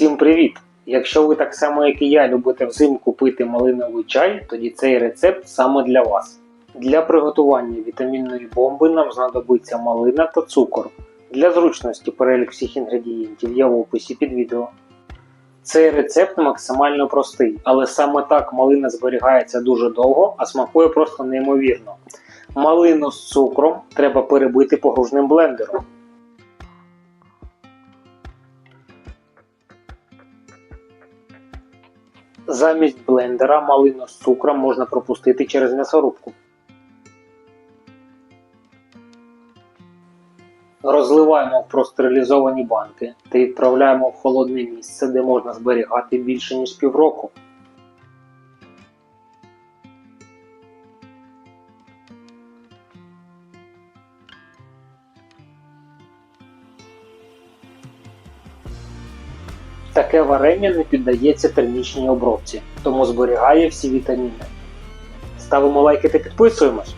Всім привіт! Якщо ви так само, як і я, любите взимку пити малиновий чай, тоді цей рецепт саме для вас. Для приготування вітамінної бомби нам знадобиться малина та цукор. Для зручності перелік всіх інгредієнтів є в описі під відео. Цей рецепт максимально простий, але саме так малина зберігається дуже довго, а смакує просто неймовірно. Малину з цукром треба перебити погружним блендером. Замість блендера малину з цукром можна пропустити через м'ясорубку. Розливаємо в простерилізовані банки та відправляємо в холодне місце, де можна зберігати більше ніж півроку. Таке варення не піддається термічній обробці, тому зберігає всі вітаміни. Ставимо лайки та підписуємось.